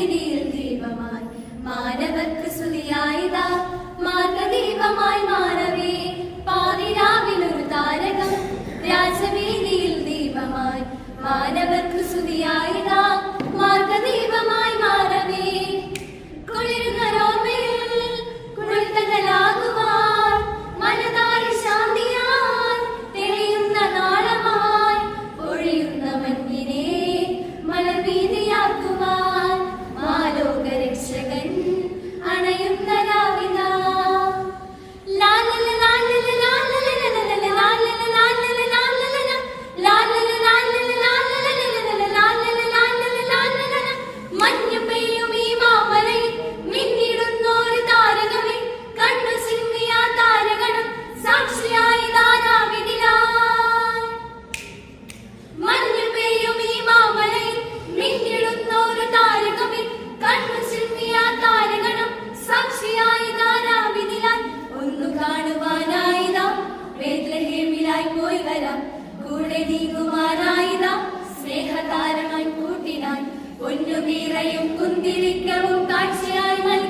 വീതിയിൽ ദീപമായി മാനവർക്ക് മാനവേ താരകം. ദീപമായി മാനവർക്ക് സ്തുതിയായിതാ. സ്നേഹതാരമായി കൂട്ടിനാൻ പൊന്നുകീറയും കുന്തിരിക്കവും കാഴ്ചയായി നൽകി.